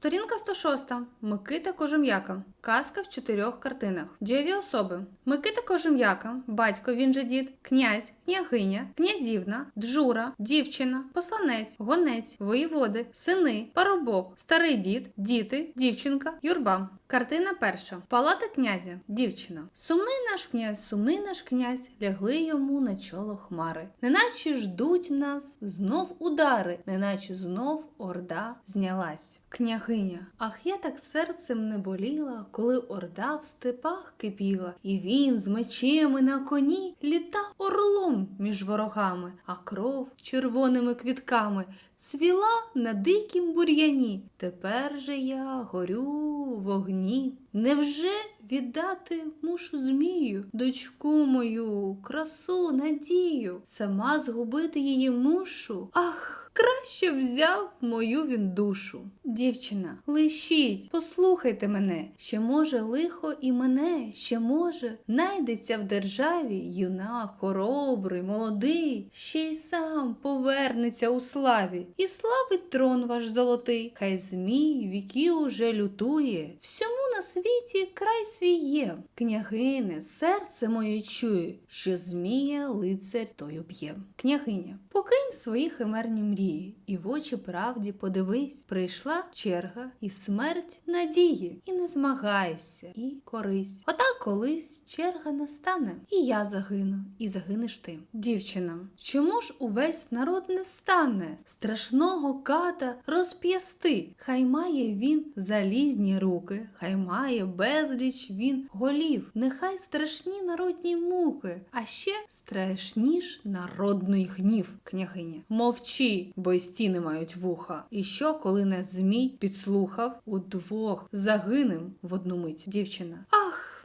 Сторінка 106. Микита Кожем'яка. Казка в чотирьох картинах. Дієві особи. Микита Кожем'яка, батько, він же дід, князь, княгиня, князівна, джура, дівчина, посланець, гонець, воєводи, сини, парубок, старий дід, діти, дівчинка, юрба. Картина перша. Палата князя, дівчина. Сумний наш князь, сумний наш князь, лягли йому на чоло хмари. Неначе ждуть нас знов удари, неначе знов орда знялась. Княгиня, ах я так серцем не боліла, коли орда в степах кипіла, і він з мечем на коні літав орлом між ворогами, а кров червоними квітками цвіла на дикім бур'яні. Тепер же я горю в вогні. Невже віддати мушу змію, дочку мою, красу, надію, сама згубити її мушу? Ах! Краще взяв мою він душу. Дівчина, лишіть, послухайте мене, ще може лихо і мене, ще може найдеться в державі юнак, хоробрий, молодий, ще й сам повернеться у славі, і славить трон ваш золотий, хай змій віки уже лютує. Всьому на світі край свій. Княгине, серце моє чує, що змія лицар той уб'є. Княгиня, покинь свої химерні мрії, і в очі правді подивись, прийшла черга і смерть надії, і не змагайся, і корись. Отак колись черга настане, і я загину, і загинеш ти. Дівчина, чому ж увесь народ не встане? Страшного ката розп'ясти. Хай має він залізні руки, хай має безліч він голів. Нехай страшні народні муки, а ще страшніш народний гнів, княгиня. Мовчи, бо й стіни мають вуха. І що, коли не змій підслухав удвох загинем в одну мить дівчина?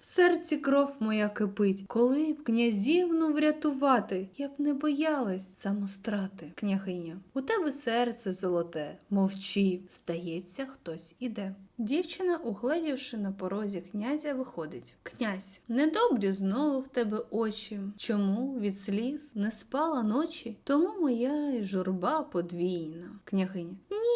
В серці кров моя кипить, коли б князівну врятувати, я б не боялась самострати, княгиня. У тебе серце золоте, мовчи, здається, хтось іде. Дівчина, угледівши на порозі князя, виходить. Князь, недобрі знову в тебе очі. Чому від сліз не спала ночі? Тому моя й журба подвійна. Княгиня.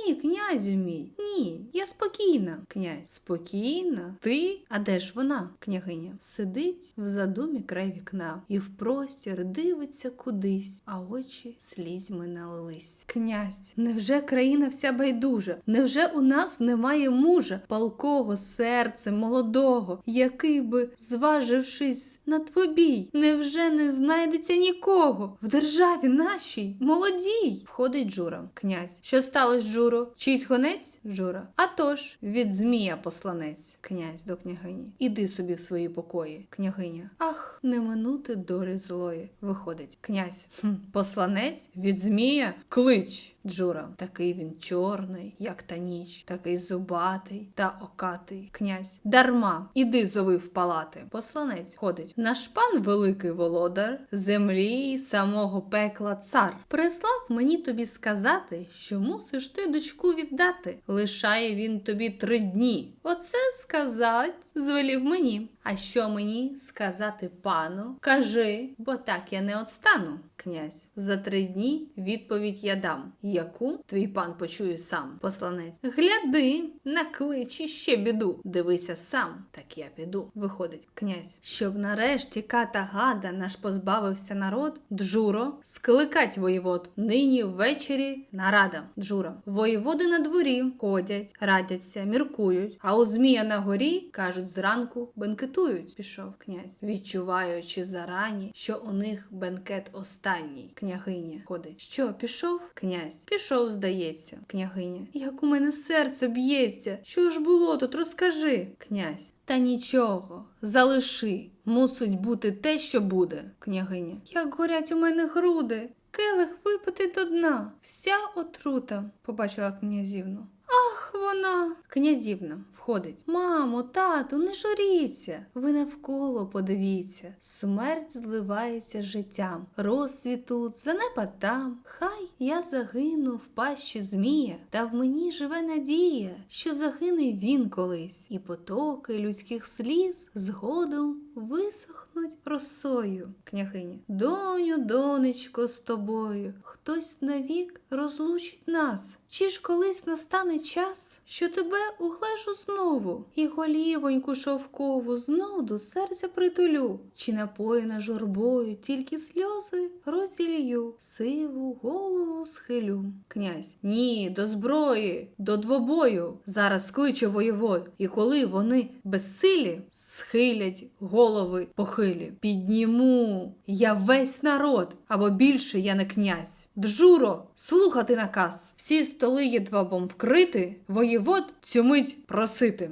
Ні, князю мій, ні, я спокійна. Князь, спокійна? Ти? А де ж вона? Княгиня сидить в задумі край вікна і в простір дивиться кудись, а очі слізьми налились. Князь, невже країна вся байдужа? Невже у нас немає мужа, палкого серця молодого, який би, зважившись на твобій, невже не знайдеться нікого в державі нашій, молодій? Входить Жура. Князь. Що сталося, Чийсь гонець? Жура. А тож, від змія посланець, князь до княгині. Іди собі в свої покої, княгиня. Ах, не минути долі злої. Виходить, князь. Хм, посланець від змія? Клич. Джура, такий він чорний, як та ніч, такий зубатий та окатий. Князь. Дарма, іди зови в палати. Посланець ходить. Наш пан великий володар, землі самого пекла цар. Прислав мені тобі сказати, що мусиш ти дочку віддати. Лишає він тобі три дні. Оце сказать, звелів мені. А що мені сказати пану? Кажи, бо так я не отстану. Князь, за три дні відповідь я дам. Яку твій пан почує сам, посланець. Гляди, накличі ще біду. Дивися сам, так я піду. Виходить, князь. Щоб нарешті ката гада наш позбавився народ, Джуро, скликать воєвод. Нині ввечері нарада. Джура. Воєводи на дворі ходять, радяться, міркують, а у змія на горі кажуть зранку бенкетують. Пішов князь, відчуваючи зарані, що у них бенкет останній. Княгиня ходить. Що, пішов? Князь. Пішов, здається, княгиня. Як у мене серце б'ється. Що ж було тут? Розкажи, князь. Та нічого, залиши. Мусить бути те, що буде, княгиня. Як горять у мене груди. Келих випити до дна. Вся отрута, побачила князівну. Ах, вона. Князівна входить. Мамо, тату, не журіться. Ви навколо подивіться. Смерть зливається життям. Розсвіт тут, занепад там. Хай я загину в пащі змія, та в мені живе надія, що загине він колись, і потоки людських сліз згодом висохнуть росою. Княгиня. Доню, донечко, з тобою. Хтось навік розлучить нас. Чи ж колись настане час, що тебе углежу знову, і голівоньку шовкову знов до серця притулю, чи напоїна журбою тільки сльози розілью, сиву голову схилю. Князь, ні, до зброї, до двобою. Зараз скличе воєвод, і коли вони безсилі, схилять голови похилі. Підніму я весь народ, або більше я не князь. Джуро, слухати наказ. Всі столи є двобом вкрити, воєвод цю мить просити.